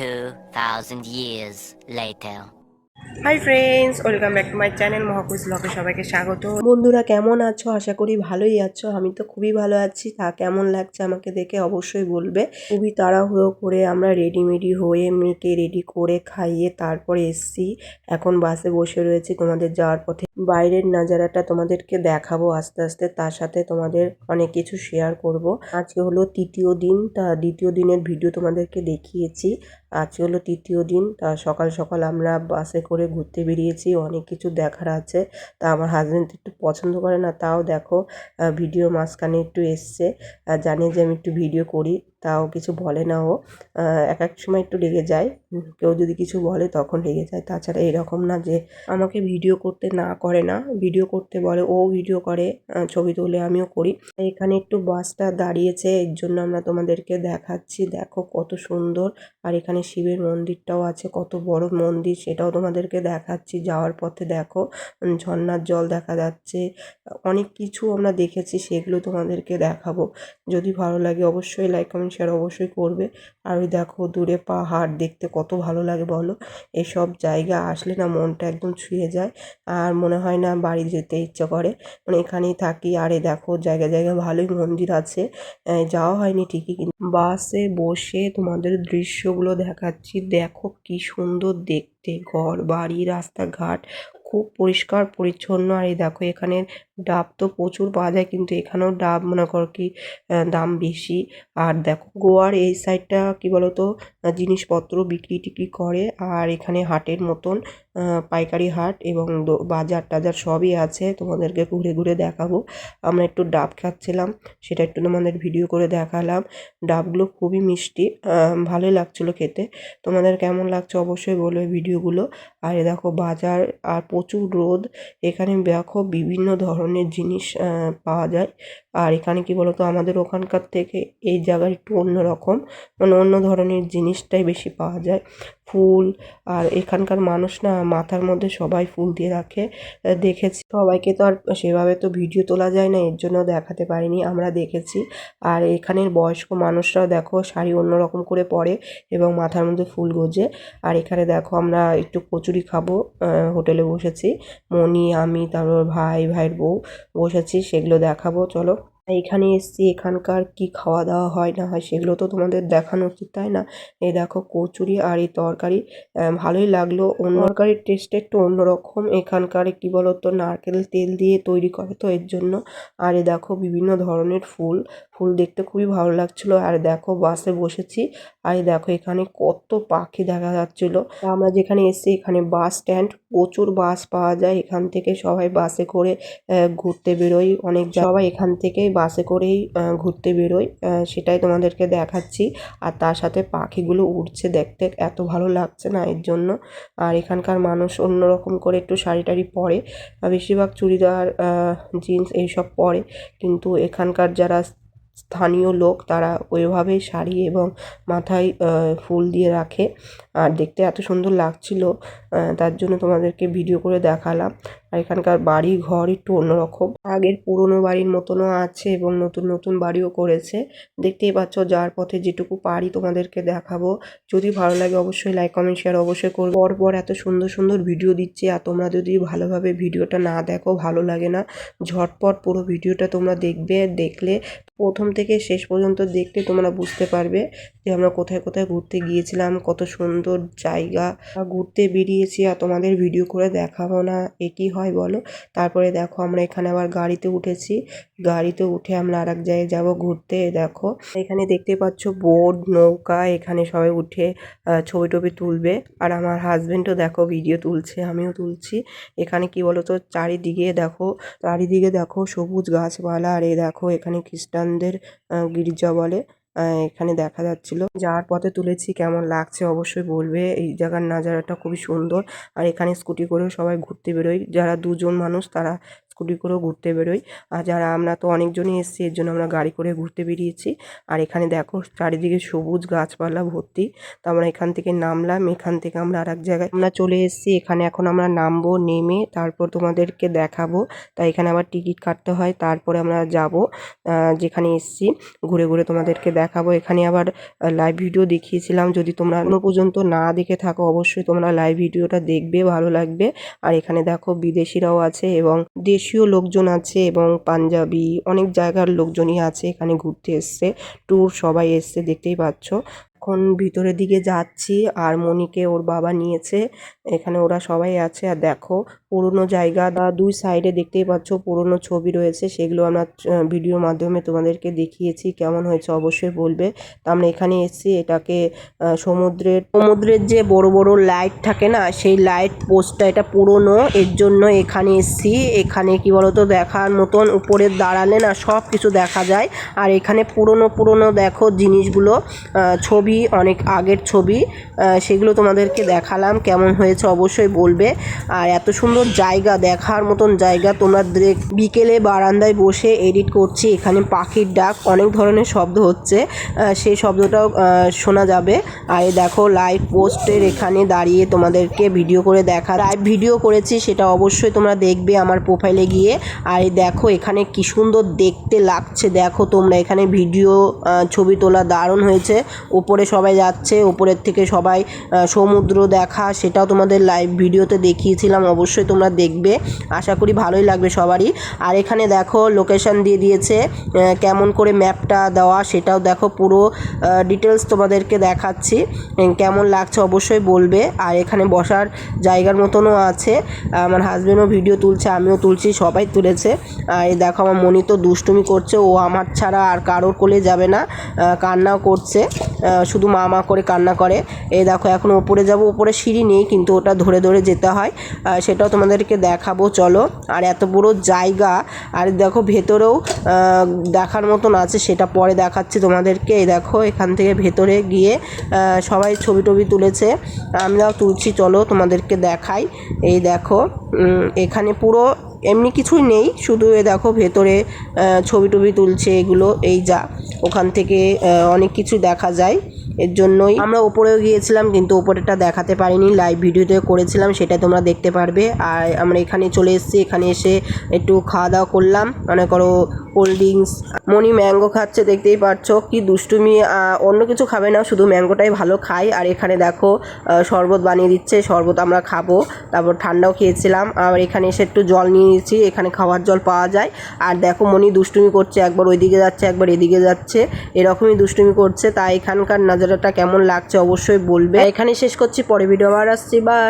2,000 years later. Hi friends welcome back to my channel Mahakush ব্লগে সবাইকে স্বাগত। বন্ধুরা কেমন আছো? আশা করি ভালোই আছো। আমি তো খুবই ভালো আছি। তা কেমন লাগছে আমাকে দেখে অবশ্যই বলবে। খুবই তাড়াহুড়ো করে আমরা রেডিমেডি হয়ে মেয়েকে রেডি করে খাইয়ে তারপরে এসছি। এখন বাসে বসে রয়েছি তোমাদের যাওয়ার পথে। বাইরের নাজারাটা তোমাদেরকে দেখাবো আস্তে আস্তে। তার সাথে তোমাদের অনেক কিছু শেয়ার করব। আজকে হলো তৃতীয় দিন। তা দ্বিতীয় দিনের ভিডিও তোমাদেরকে দেখিয়েছি। আজকে হলো তৃতীয় দিন, তা সকাল সকাল আমরা বাসে করে ঘুরতে বেরিয়েছি, অনেক কিছু দেখার আছে। তা আমার হাজব্যান্ড একটু পছন্দ করে না, তাও দেখো ভিডিও মাঝখানে একটু এসছে। জানে যে আমি একটু ভিডিও করি। তাও কিছু বলে না ও। এক এক সময় একটু রেগে যায়। কেউ যদি কিছু বলে তখন রেগে যায়। তাছাড়া এরকম না যে আমাকে ভিডিও করতে না করে না। ভিডিও করতে বলে ও ভিডিও করে ছবি তুলে আমিও করি। এখানে একটু বাসটা দাঁড়িয়েছে এর জন্য আমরা তোমাদেরকে দেখাচ্ছি। দেখো কত সুন্দর। আর এখানে শিবের মন্দিরটাও আছে কত বড় মন্দির সেটাও তোমাদেরকে দেখাচ্ছি। যাওয়ার পথে দেখো উম, ঝর্ণার জল দেখা যাচ্ছে। অনেক কিছু আমরা দেখেছি সেগুলো তোমাদেরকে দেখাবো। যদি ভালো লাগে অবশ্যই লাইক কমেন্ট শেয়ার অবশ্যই করবে। আর ওই দেখো, দূরে পাহাড় দেখতে কত ভালো লাগে বলো। এসব জায়গা আসলে না মনটা একদম ছুঁয়ে যায়। আর মনে হয় না বাড়ি যেতে ইচ্ছে করে। মানে এখানেই থাকি। আর দেখো জায়গায় জায়গায় ভালোই মন্দির আছে। যাওয়া হয়নি ঠিকই কিন্তু। বাসে বসে তোমাদের দৃশ্যগুলো দেখাচ্ছি। দেখো কি সুন্দর দেখতে। ঘর, বাড়ি, রাস্তাঘাট। খুব পরিষ্কার, পরিচ্ছন্ন। আর এই দেখো এখানে ডাব তো প্রচুর পাওয়া যায়, কিন্তু এখানেও ডাব মনে কর কি দাম বেশি। আর দেখো, গোয়ার এই সাইডটা কি বলতো জিনিসপত্র বিক্রি টিক্রি করে। আর এখানে হাটের মতন পাইকারি হাট এবং বাজার টাজার সবই আছে। তোমাদেরকে ঘুরে ঘুরে দেখাবো। আমরা একটু ডাব খাচ্ছিলাম, সেটা একটু তোমাদের ভিডিও করে দেখালাম। ডাবগুলো খুবই মিষ্টি ভালোই লাগছিল খেতে। তোমাদের কেমন লাগছে অবশ্যই বলবে ভিডিওগুলো। আর এ দেখো, বাজার, আর প্রচুর রোদ। এখানে দেখো বিভিন্ন ধরনের জিনিস পাওয়া যায়। আর এখানে কি বলতো, আমাদের ওখানকার থেকে এই জায়গায় একটু অন্যরকম মানে অন্য ধরনের জিনিসটাই বেশি পাওয়া যায়। ফুল, আর এখানকার মানুষ না মাথার মধ্যে সবাই ফুল দিয়ে রাখে। দেখেছি সবাইকে তো আর সেভাবে তো ভিডিও তোলা যায় না, এর জন্য দেখাতে পারিনি, আমরা দেখেছি। আর এখানের বয়স্ক মানুষরাও দেখো, শাড়ি অন্যরকম করে পরে এবং মাথার মধ্যে ফুল গোজে। আর এখানে দেখো, আমরা একটু কচুরি খাব হোটেলে বসেছি। মনি, আমি, তারপর ভাই, ভাইয়ের বউ বসেছি, সেগুলো দেখাবো, চলো। এখানে এসছি এখানকার কি খাওয়া দাওয়া হয় না হয় সেগুলো তো তোমাদের দেখানো উচিত তাই না? এই দেখো কচুরি আর এই তরকারি ভালোই লাগল। অন্য তরকারির টেস্টটা একটু অন্যরকম। এখানকার কি বলতো নারকেল তেল দিয়ে তৈরি করে তো এর জন্য। আর এ দেখো বিভিন্ন ধরনের ফুল ফুল দেখতে খুবই ভালো লাগছিল। আর দেখো বাসে বসেছি আর দেখো এখানে কত পাখি দেখা যাচ্ছিল। আমরা যেখানে এসেছি এখানে বাস স্ট্যান্ড প্রচুর বাস পাওয়া যায়। এখান থেকে সবাই বাসে করে ঘুরতে বেরোই। অনেক সবাই এখান থেকেই বাসে করেই ঘুরতে বেরোই। সেটাই তোমাদেরকে দেখাচ্ছি। আর তার সাথে পাখিগুলো উড়ছে দেখতে। এত ভালো লাগছে না এর জন্য। আর এখানকার মানুষ অন্যরকম করে একটু শাড়ি টাড়ি পরে। বেশিরভাগ চুড়িদার জিন্স এইসব পরে। কিন্তু এখানকার যারা স্থানীয় লোক, তারা ওইভাবেই শাড়ি এবং মাথায় ফুল দিয়ে রাখে। আর দেখতে এত সুন্দর লাগছিল। তার জন্য তোমাদেরকে ভিডিও করে দেখালাম। আর এখানকার বাড়ি ঘর একটু অন্যরকম। আগের পুরনো বাড়ির মতনও আছে এবং নতুন নতুন বাড়িও করেছে। দেখতেই পাচ্ছ যার পথে যেটুকু পারি তোমাদেরকে দেখাবো। যদি ভালো লাগে অবশ্যই লাইক কমেন্ট শেয়ার অবশ্যই করব। পরপর এত সুন্দর সুন্দর ভিডিও দিচ্ছি আর তোমরা যদি ভালোভাবে ভিডিওটা না দেখো, ভালো লাগে না, ঝটপট পুরো ভিডিওটা তোমরা দেখবে, দেখলে, প্রথম থেকে শেষ পর্যন্ত দেখতে তোমরা বুঝতে পারবে যে আমরা কোথায় কোথায় ঘুরতে গিয়েছিলাম, কত সুন্দর জায়গা, ঘুরতে বেরিয়েছি আর তোমাদের ভিডিও করে দেখাবো না। এ কি হয় বলো? তারপরে দেখো আমরা এখানে আবার গাড়িতে উঠেছি। গাড়িতে উঠে আমরা আর এক জায়গায় যাব ঘুরতে, দেখো। এখানে দেখতে পাচ্ছ বোট, নৌকা, এখানে সবাই উঠে ছবি টবি তুলবে। আর আমার হাজবেন্ডও দেখো ভিডিও তুলছে, আমিও তুলছি। এখানে কি বলতো, চারিদিকে দেখো চারিদিকে দেখো সবুজ গাছপালা। আর এই দেখো এখানে খ্রিস্টানদের গির্জা বলে। এখানে দেখা যাচ্ছিল। যাওয়ার পথে তুলেছি, কেমন লাগছে অবশ্যই বলবে। এই জায়গার নাজারাটা খুবই সুন্দর। আর এখানে স্কুটি করেও সবাই ঘুরতে বেরোয়। যারা দুজন মানুষ, তারা স্কুটি করেও ঘুরতে বেরোই। আর যারা আমরা তো অনেকজনই এসেছি, এর জন্য আমরা গাড়ি করে ঘুরতে বেরিয়েছি। আর এখানে দেখো চারিদিকে সবুজ গাছপালা ভর্তি। তো আমরা এখান থেকে নামলাম, এখান থেকে আমরা আর এক জায়গায় আমরা চলে এসেছি। এখানে এখন আমরা নামবো, নেমে তারপর তোমাদেরকে দেখাবো। তাই এখানে আবার টিকিট কাটতে হয়, তারপরে আমরা যাব যেখানে এসেছি। ঘুরে ঘুরে তোমাদেরকে দেখাবো। এখানে আবার লাইভ ভিডিও দেখিয়েছিলাম। যদি তোমরা এখনও পর্যন্ত না দেখে থাকো, অবশ্যই তোমরা লাইভ ভিডিওটা দেখবে, ভালো লাগবে। আর এখানে দেখো বিদেশিরাও আছে এবং দেশীয় লোকজন আছে এবং পাঞ্জাবি অনেক জায়গার লোকজনই আছে এখানে ঘুরতে এসছে। ট্যুর সবাই এসছে, দেখতেই পাচ্ছ। এখন ভিতরের দিকে যাচ্ছি, আর মনিকে ওর বাবা নিয়েছে। এখানে ওরা সবাই আছে, আর দেখো পুরনো জায়গা বা দুই সাইডে দেখতেই পাচ্ছ পুরনো ছবি রয়েছে। সেগুলো আমরা ভিডিওর মাধ্যমে তোমাদেরকে দেখিয়েছি। কেমন হয়েছে অবশ্যই বলবে। তো আমরা এখানে এসেছি। এটাকে সমুদ্রের সমুদ্রের যে বড় বড় লাইট থাকে না, সেই লাইট পোস্টটা এটা পুরনো। এর জন্য এখানে এসেছি। এখানে কি বলতো, দেখার মতন উপরে দাঁড়ালে না সব কিছু দেখা যায়। আর এখানে পুরনো পুরনো দেখো জিনিসগুলো ছবি, অনেক আগের ছবি সেগুলো তোমাদেরকে দেখালাম। কেমন হয়েছে অবশ্যই বলবে। আর এত সুন্দর জায়গা, দেখার মতন জায়গা। তোমরা বিকেলে বারান্দায় বসে এডিট করছি, এখানে পাখির ডাক, অনেক ধরনের শব্দ হচ্ছে। সেই শব্দটাও শোনা যাবে। আর দেখো লাইভ পোস্টের এখানে দাঁড়িয়ে তোমাদেরকে ভিডিও করে দেখা লাইভ ভিডিও করেছি, সেটা অবশ্যই তোমরা দেখবে আমার প্রোফাইলে গিয়ে। আর দেখো, এখানে কি সুন্দর দেখতে লাগছে। দেখো, তোমরা এখানে ভিডিও ছবি তোলা দারুণ হয়েছে। উপরে সবাই যাচ্ছে উপরের থেকে সবাই সমুদ্র দেখা, সেটাও তোমাদের লাইভ ভিডিওতে দেখিয়েছিলাম। অবশ্যই তোমরা দেখবে। আশা করি ভালোই লাগবে সবারই। আর এখানে দেখো লোকেশন দিয়ে দিয়েছে কেমন করে ম্যাপটা দেওয়া সেটাও দেখো, পুরো ডিটেলস তোমাদেরকে দেখাচ্ছি। কেমন লাগছে অবশ্যই বলবে। আর এখানে বসার জায়গার মতনও আছে। আমার হাজবেন্ডও ভিডিও তুলছে, আমিও তুলছি, সবাই তুলেছে। আর এই দেখো, আমার মনি তো দুষ্টুমি করছে, ও আমার ছাড়া আর কারোর কোলে যাবে না কান্নাও করছে শুধু মা মা করে কান্না করে। এই দেখো, এখন ওপরে যাব, ওপরে সিঁড়ি নেই, কিন্তু ওটা ধরে ধরে যেতে হয়। সেটাও তোমাদেরকে দেখাবো, চলো। আর এত বড় জায়গা, আর দেখো ভেতরেও দেখার মতন আছে, সেটা পরে দেখাচ্ছি তোমাদেরকে। এই দেখো, এখান থেকে ভেতরে গিয়ে সবাই ছবি টবি তুলেছে, আমরাও তুলছি, চলো তোমাদেরকে দেখাই। এই দেখো এখানে পুরো এমনি কিছুই নেই, শুধু এ দেখো ভেতরে ছবি টবি তুলছে এগুলো, এই যা। ওখান থেকে অনেক কিছু দেখা যায়। এর জন্যই। আমরা ওপরেও গিয়েছিলাম, কিন্তু ওপরেটা দেখাতে পারিনি। লাইভ ভিডিওতে করেছিলাম, সেটা তোমরা দেখতে পারবে। আর আমরা এখানে চলে এসেছি, এখানে এসে একটু খাওয়া দাওয়া করলাম। মনে করো কোল্ড ড্রিঙ্কস মনি ম্যাঙ্গো খাচ্ছে, দেখতেই পাচ্ছ কি দুষ্টুমি অন্য কিছু খাবে না, শুধু ম্যাঙ্গোটাই ভালো খাই আর এখানে দেখো শরবত বানিয়ে দিচ্ছে, শরবত আমরা খাব। তারপর ঠান্ডাও খেয়েছিলাম। আর এখানে এসে একটু জল নিয়ে নিয়েছি, এখানে খাওয়ার জল পাওয়া যায়। আর দেখো মনি দুষ্টুমি করছে, একবার ওইদিকে যাচ্ছে, একবার এদিকে যাচ্ছে। এরকমই দুষ্টুমি করছে। তাই এখানকার নজারাটা কেমন লাগছে অবশ্যই বলবে। এখানে শেষ করছি পরে ভিডিও আবার আসছি বাই